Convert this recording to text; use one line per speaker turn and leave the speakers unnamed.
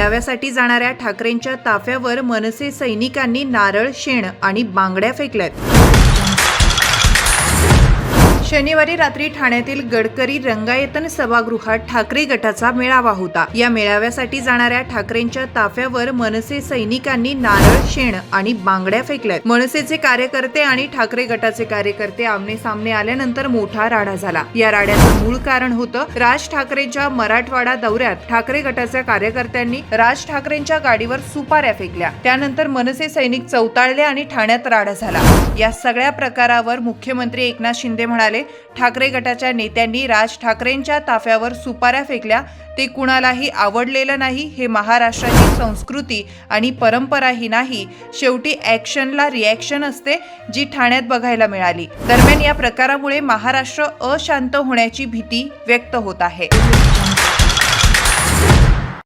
मेळाव्यासाठी जाणाऱ्या ठाकरेंच्या ताफ्यावर मनसे सैनिकांनी नारळ शेण आणि बांगड्या फेकल्यात. शनिवारी रात्री ठाण्यातील गडकरी रंगायतन सभागृहात ठाकरे गटाचा मेळावा होता. या मेळाव्यासाठी जाणाऱ्या ठाकरेंच्या ताफ्यावर मनसे सैनिकांनी नारळ शेण आणि बांगड्या फेकल्यात. मनसेचे कार्यकर्ते आणि ठाकरे गटाचे कार्यकर्ते आमने सामने आल्यानंतर मोठा राडा झाला. या राड्याचं मूळ कारण होतं राज ठाकरेंच्या मराठवाडा दौऱ्यात ठाकरे गटाच्या कार्यकर्त्यांनी राज ठाकरेंच्या गाडीवर सुपाऱ्या फेकल्या. त्यानंतर मनसे सैनिक चौताळले आणि ठाण्यात राडा झाला. या सगळ्या प्रकारावर मुख्यमंत्री एकनाथ शिंदे म्हणाले ठाकरे गटाच्या नेत्यांनी राज ठाकरेंच्या ताफ्यावर सुपाऱ्या फेकल्या. ते कुणालाही आवडलेलं नाही हे महाराष्ट्राची संस्कृती आणि परंपराही नाही. शेवटी ॲक्शनला रिॲक्शन असते जी ठाण्यात बघायला मिळाली. दरम्यान या प्रकारामुळे महाराष्ट्र अशांत होण्याची भीती व्यक्त होत आहे.